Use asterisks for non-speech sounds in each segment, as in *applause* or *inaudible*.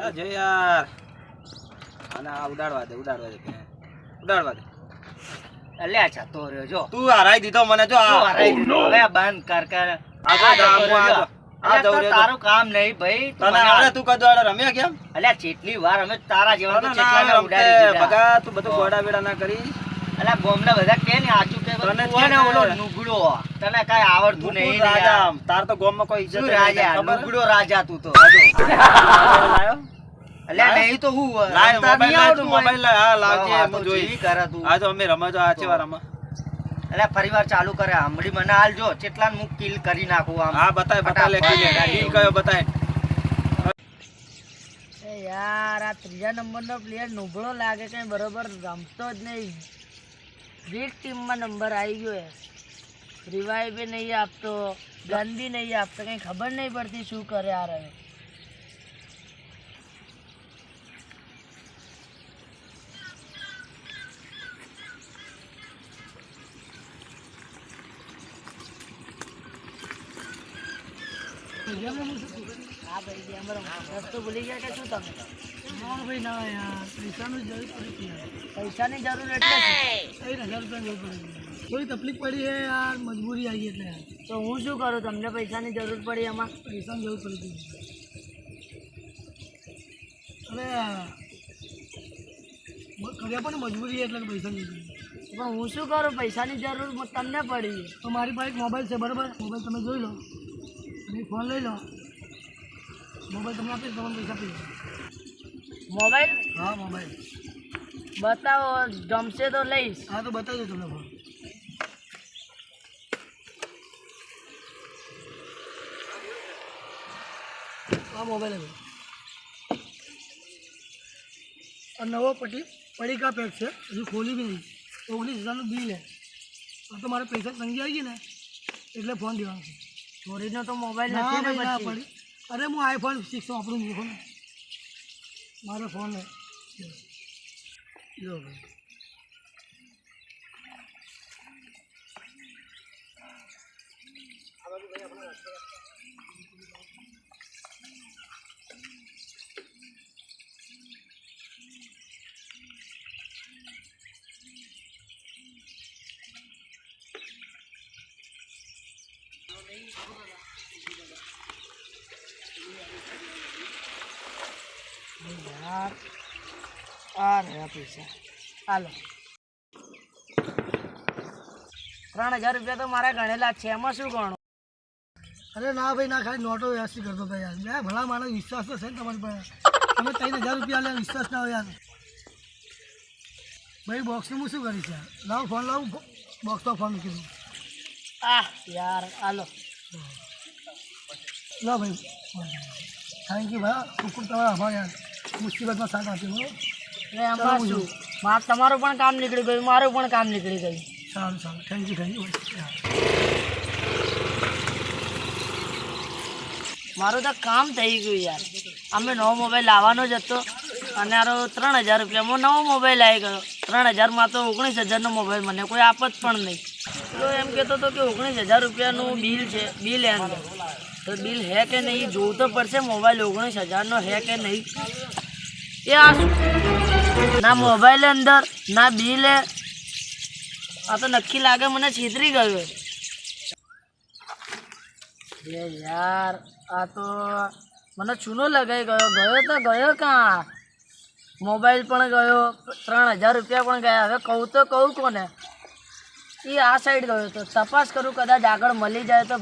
તા જો યાર. અને આ ઉડાડવા દે ઉડાડવા દે ઉડાડવા દે. અલ્યા જતો રહ્યો જો. તું હરાઈ દીધો મને જો હરાઈ દીધું? હવે બંધ કર કર. આ જો, આ જતો આ રહ્યો, જો. જો. આ અલ્યા, જવું તો રહ્યો તો. તારું કામ નહીં ભાઈ. તને આવડે તું કદો રમ્યા કેમ? અલ્યા જેટલી વાર અમે તારા જેવા તો ઉડાડી દીધા. તું બધું ગોડા વેડા ના કરી. અલ્યા ગોમના બધા કે ને આચું કે તને તું ઓલો નુગડો. તને કાંઈ આવડતું નહીં રાજા. તાર તો ગોમમાં કોઈ ઇજ્જત રાજા? નુગડો રાજા તું તો? *laughs* અલ્યા તો હું મોબાઈલ. મોબાઈલ લાવજે, કરે તું. આ તો અમે રમવા આ છે વાર રમવા. અલ્યા ફરીવાર ચાલુ કરે. હમણાં મને હાલજો કેટલા હું કિલ કરી નાખું આમ. હા બતાય બતાય લે ફટાફટ. કયો બતાય. યાર આ ત્રીજા નંબરનો પ્લેયર નુબળો લાગે કઈ બરોબર રમતો જ નહીં. વીક ટીમમાં નંબર આવી ગયો રિવાઈવ નહીં આપતો ગંદી નહીં આપતો કઈ ખબર નહીં પડતી શું કરે આ રહ્યો હા ભાઈ ગેમ રમો રસ્તો ભૂલી ગયા કે શું તમે ના ભાઈ ના યાર પૈસાની જરૂર પડી પૈસાની જરૂર એટલે શું? હજાર રૂપિયા જરૂર પડી થોડી તકલીફ પડી છે યાર મજબૂરી આવી એટલે. યાર તો હું શું કરું? તમને પૈસાની જરૂર પડી એમાં પૈસાની જરૂર પડી હતી અરે કર્યા પણ મજબૂરી એટલે પૈસા પૈસાની જરૂર. પણ હું શું કરું? પૈસાની જરૂર તમને પડી તો મારી પાસે એક મોબાઈલ છે બરાબર? મોબાઈલ તમે જોઈ લો. અને ફોન લઈ લો મોબાઈલ તમને આપીશ તમને પૈસા આપી દઈશ. મોબાઈલ હા મોબાઈલ બતાવો ગમશે તો લઈશ હા તો બતાવી દો તમને ફોન આ મોબાઈલ હવે આ નવો પટી પડીકા પેક છે હજુ ખોલી બી નહીં ઓગણીસ હજારનું બિલ છે આ તો મારે પૈસા તંગી આવી ગઈ ને એટલે ફોન દેવાનો છે ચોરીનો તો મોબાઈલ નથી ને ના પડી. અરે હું આઈફોન સિક્સ વાપરું છું ફોન મારો ફોન જો ભાઈ. યાર ત્રણ હજાર રૂપિયા તો મારા ગણેલા છે એમાં શું ગણું અરે ના ભાઈ, ના ખાલી નોટો વ્યવસ્થિત કરતો યાર. મેં ભલા માણસ વિશ્વાસ તો છે ને તમારી પાસે. તમે ત્રણ હજાર રૂપિયા વિશ્વાસ ના હોય યાર. બોક્સનું હું શું કરીશ યાર? લાવ ફોન લાવું બોક્સમાં ફોન મૂકી દઉં. આ યાર, હાલો. લો ભાઈ. થેન્ક યુ ભાઈ ખૂબ ખૂબ તમારો આભાર યાર મુસીબતમાં સાથ આપ્યો બરાબર? માર તમારું પણ કામ નીકળી ગયું મારું પણ કામ નીકળી ગયું. સારું સારું થેન્ક યુ થેન્ક યુ મારું તો કામ થઈ ગયું યાર. અમે નવો મોબાઈલ લાવવાનો જ હતો અને આરો ત્રણ હજાર રૂપિયામાં નવો મોબાઈલ આવી ગયો. ત્રણ હજારમાં તો ઓગણીસ હજારનો મોબાઈલ મને કોઈ આપત પણ નહીં. તો એમ કહેતો હતો કે ઓગણીસ હજાર રૂપિયાનું બિલ છે, બિલ એમ. તો બિલ હે કે નહીં, જોવું તો પડશે મોબાઈલ ઓગણીસ હજારનો હે કે નહીં. એ આ ના મોબાઈલ અંદર, ના બિલ હે આ તો નક્કી લાગે મને છેતરી ગયો યાર, આ તો મને ચૂનો લગાઈ ગયો. ગયો તો ગયો કાં? મોબાઈલ પણ ગયો, ત્રણ હજાર રૂપિયા પણ ગયા. હવે કહું તો કહું કોને? એ આ સાઈડ ગયો તો. તપાસ કરું કદાચ આગળ મળી જાય તો.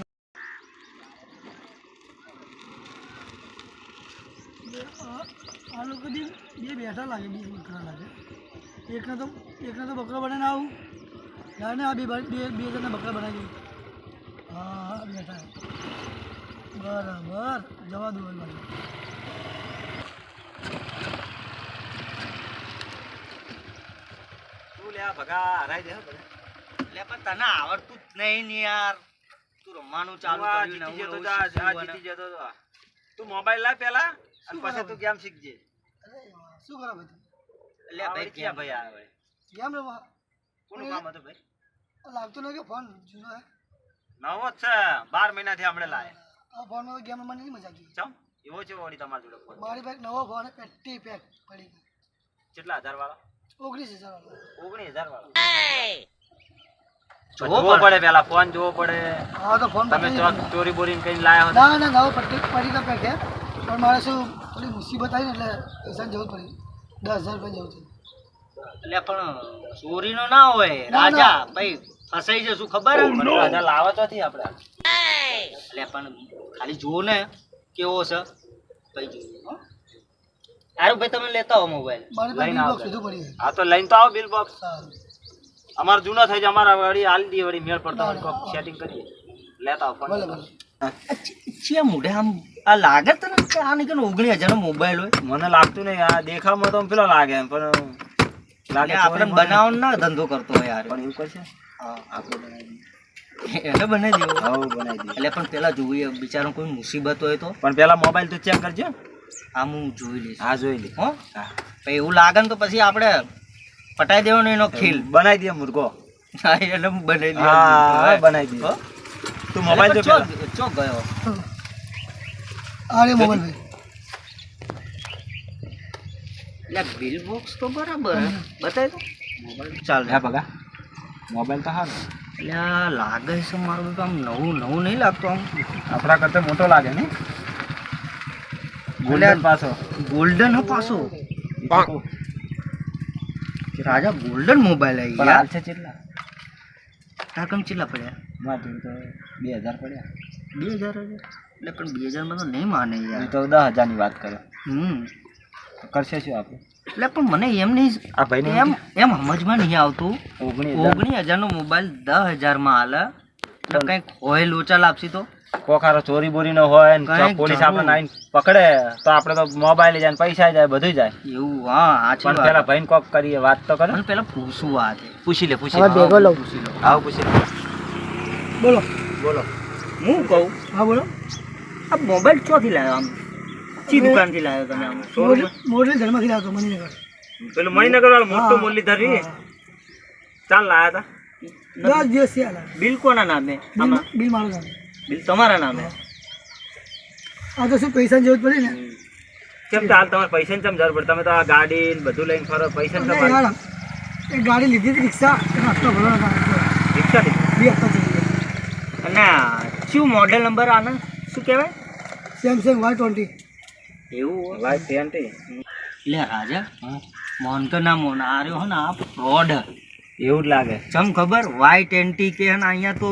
આ લોકો બે બેઠા લાગે બે બકરા લાગે. એકને તો એકને તો બકરો બનાવીને આવું. જાણે ને આ બે બે બે જણને બકરા બનાવી દઉં હા હા બેઠા. બરાબર. જવા દો. તું લે ભગા હરાઈ દે હો ભગા. એટલે પણ તને આવડતું જ નહીં ને યાર. તું રમવાનું ચાલુ તું કર્યું ને જતો નવું આ જીતી જતો તો તું મોબાઈલ લા પેલા અને પછી તું ગેમ શીખજે. શું કરો ભાઈ એટલે ભાઈ ક્યાં ભાઈ આવે ગેમ રમવા કોનું કામ હતું ભાઈ? લાગતું નહીં કે ફોન જૂનો હે. નવો છે બાર મહિનાથી આપણે લાય. આ ફોનમાં તો ગેમ રમવાની નહીં મજા આવી ચમ એવો છે વળી તમારી જોડે ફોન. મારી પાસે નવો ફોન પેટી પેક પડી કેટલા હજાર વાળો ઓગણીસ હજાર વાળો. ઓગણીસ હજાર વાળો જોવો પડે પેલા ફોન જોવો પડે. હા તો ફોન તમે. ચોરી બોરી કઈ લાયા ના ના નવો પટ્ટી પડી તો પેક પણ મારે શું થોડી મુસીબત આવી ને એટલે પૈસા જવું પડી. દસ હજાર રૂપિયા જવું છે એટલે પણ ચોરી નો ના હોય. રાજા ભાઈ ફસાઈ જશું ખબર રાજા પંદર હજાર લાવો તો થી આપણે એટલે પણ ખાલી જુઓ ને કેવો છે. ભાઈ જોઈએ હો. સારું ભાઈ તમે લેતા આવો મોબાઈલ લઈને આવો હા તો લઈને તો આવો બિલ બોક્સ સારું. અમારે જૂનો થઈ જાય અમારા વળી હાલ દઈએ વળી મેળ પડતા હોય કોક. સેટિંગ કરીએ. લેતા ફોન છે મોઢે આમ આ લાગે તને કે આ નીકળે ઓગણી હજાર નો મોબાઈલ હોય. મને લાગતું નહીં આ દેખાવમાં તો પેલો લાગે એમ પણ લાગે આપણે બનાવો બનાવવાનો ના ધંધો કરતો હોય યાર. પણ એવું કરશે? હા આપણે બનાવી એને બનાવી દેવો દઈએ બનાવી દઈએ. એટલે પણ પેલા જોઈએ બિચારો કોઈ મુસીબત હોય તો. પણ પેલા મોબાઈલ તો ચેક કરજો. આમ હું જોઈ લઈશ. હા જોઈ લઈશ. હો? હા. એવું લાગે ને તો પછી આપણે પટાઈ દેવાનો એનો ખીલ બનાવી દઈએ મુર્ગો હા એટલે હું બનાવી દઉં. હા બનાવી દઈએ હો? તું મોબાઈલ જો એટલે પેલા. ચો ચો ગયો આ રે મોબાઈલ ભાઈ એટલે બિલ બોક્સ તો બરાબર હે. બતાવી દો ચાલ હા ભગા મોબાઈલ તો હાલ એટલે આ લાગે છે મારું તો આમ નવું નવું નહીં લાગતું આમ આપણા કરતા મોટો લાગે ને ગોલ્ડન પાછો ગોલ્ડન હો પાછો રાજા ગોલ્ડન મોબાઈલ આવી ગયા. હાલ છે કેટલા તાકમ કેટલા પડ્યા? મારે તો બે હજાર પડ્યા. બે હજાર હજાર એટલે પણ બે હજારમાં તો નહીં માને યાર. તો દસ હજારની વાત કરે. હમ. કરશે શું આપણે એટલે પણ મને એમ નહીં આ ભાઈને એમ એમ સમજમાં નહીં આવતું. ઓગણીસ હજાર. હજારનો મોબાઈલ દસ હજારમાં હાલે. તો કંઈક હોય લોચા લાપસી તો. કોખારો ચોરી બોરી નો હોય ને પોલીસ. આપણે આઈને પકડે તો આપણે તો મોબાઈલ જાય પૈસા જાય બધું જાય. એવું હા સાચી પણ પેલા ભાઈને કોક કરીએ વાત તો કરે. પેલા પૂછવું વાત પૂછી લે પૂછી લે. ભેગો લઉં. પૂછી લો. આવ પૂછી લે. બોલો. બોલો. હું કહું? હા બોલો. આ મોબાઈલ ક્યાંથી લાવ્યો આમ? ચી દુકાનથી લાવ્યો તમે આમ? મોડેલ મોડેલ ધર્મથી લાવતો મણિનગર. પેલું મણિનગર વાળું મોટું મુરલીધર રી ચાલ લાયા હતા. દસ દિવસ બિલ કોના નામે બિલ મારું નામ. બિલ તમારા નામે? આ તો શું પૈસા જરૂર પડે ને? કેમ ચાલ તમારે પૈસા ચમ જરૂર પડે? તમે તો આ ગાડી ને બધું લઈને ફરો પૈસા અને તમારે ગાડી લીધી હતી રિક્ષા હપ્તો ભરવાનો રિક્ષા લીધી? હપ્તા અને શું મોડેલ નંબર આના? શું કહેવાય? સેમસંગ વાય ટ્વેન્ટી એવું વાય ટ્વેન્ટી લે રાજા મોન તો ના મોન આ રહ્યો હે ને આ ફ્રોડ એવું જ લાગે. ચમ ખબર? વાય ટ્વેન્ટી કે અહીંયા તો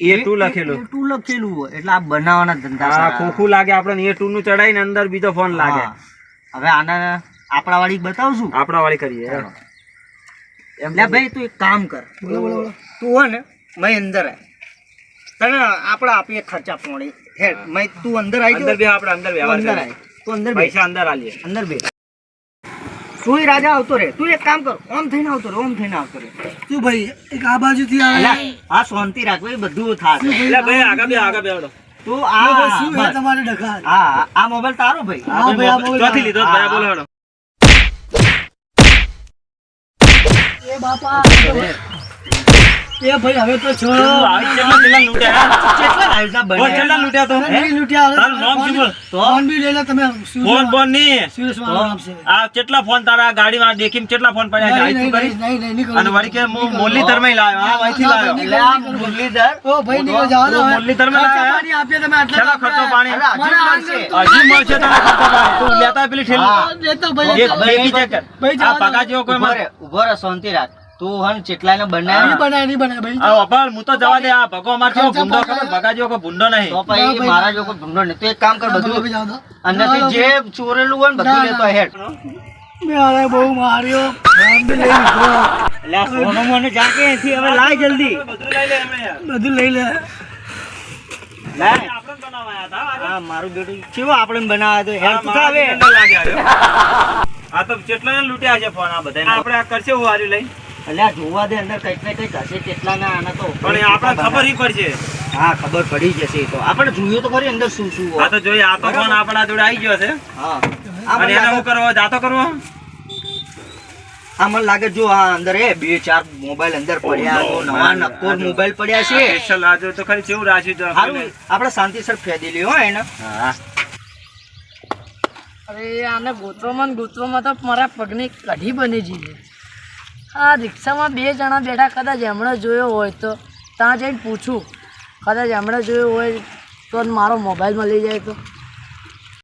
એ ટુ લખેલું. ટુ લખેલું હોય. એટલે આ બનાવવાના ધંધા હા ખોખું લાગે આપણે એ ટુ નું ચડાઈ અંદર બીજો ફોન લાગે. હવે આના આપણા વાળી બતાવશું. આપણા વાળી કરીએ એમ લે ભાઈ તું એક કામ કર. બોલો તું હોય ને મેં અંદર આય. તને આપણે આપીએ ખર્ચા પોણી. હે મેં તું અંદર આવી અંદર બે આપણે અંદર વ્યવહાર અંદર આય. તું અંદર પૈસા અંદર આલીએ. અંદર બે તું રાજા આવતો રે તું એક કામ કર ઓમ થઈને આવતો રે ઓમ થઈને આવતો રે શું ભાઈ એક આ બાજુથી આવે આ શાંતિ રાખ ભાઈ બધું થાશે. એટલે ભાઈ આગળ બે આગળ બે હળો. તું આ શું હે તમારે ડખા હા આ મોબાઈલ તારો ભાઈ. હા ભાઈ આ મોબાઈલ ચોથી લીધો ભાઈ બોલો. એ બાપા એ ભાઈ હવે તો છો. કેટલા કેટલા લૂંટ્યા? કેટલા આયોજના બોલ કેટલા લૂંટ્યા તો? નહીં લૂંટ્યા હવે નામ શું બોલ? ફોન બી લઈ લે તમે. ફોન બોનની સુરેશ મારું નામ છે? આ કેટલા ફોન તારા? કેટલા પડ્યા છે? નહીં આઈ નહીં તું કરી? નહીં નહીં નહીં અને વળી કે હું મુરલીધરમાં લાવ્યો હા? અહીંથી લાવ્યો એટલે આ મુરલીધર ઓ ભાઈ નીકળો જવા દો તું હવે. મુરલીધરમાં પાણી આપીએ તમે આટલા કેટલા ખર્ચો પાણી? હજુ મળશે. હજી મળશે તને ખર્ચો પાણી. તું લેતા પેલી ઠેલી. ભાઈ એક બેકી ચેક ભાઈ. આ પગા જેવો કોઈ ઊભો મને ઊભો રે શાંતિ રાખ. તું હન ચેટલાને બનાય નહીં બનાય ભાઈ. આ અભાર હું તો જવા દે આ ભગો અમાર જેવો ભૂંડો ખબર ભગા જેવો કોઈ ભૂંડો નહીં. તો ભાઈ. મારા જો કોઈ ભૂંડો નહીં. તું એક કામ કર બધું અંદરથી જે ચોરેલું હોય ને બધું લેતો હેડ. મેં બહુ માર્યો. ફોન બી લઈ લીધો. એટલે આ સોનું મને જાકે અહીંથી હવે લાય જલ્દી. બધું લઈ લે અમે બધું લઈ લે. લાય. આપણે જ બનાવાયા હતા આ મારું બેટું કેવો આપણે બનાવ્યા તો હેડ આવે. *laughs* આ તો કેટલા લૂટ્યા છે ફોન આ બધા આપણે આ કરશે હું હારી લઈ. એટલે આ જોવા દે અંદર કંઈક ને કંઈક હશે કેટલા ના આના તો પણ આપણે ખબર ઈ પડશે હા ખબર પડી જશે તો. આપણે જોયું તો ખરી અંદર શું શું આ તો જોઈએ આ તો ફોન આપણા જોડે આવી ગયો છે. હા. અને એને હું લાગે- કરવો જાતો કરવો? આ મને લાગે જો આ અંદર એ બે ચાર મોબાઈલ અંદર પડ્યા તો નવા નક્કો મોબાઈલ પડ્યા છે. સ્પેશિયલ આ જો તો ખરી કેવું રાખ્યું છે સારું આપણે શાંતિસર ફેદી લ્યો એને. હા. અરે આને ગોતવામાં ને ગોતવામાં તો મારા પગની કઢી બની જઈ આ રિક્ષામાં બે જણા બેઠા કદાચ એમણે જોયો હોય તો ત્યાં જઈને પૂછું. કદાચ એમણે જોયો હોય તો મારો મોબાઈલ મળી જાય તો.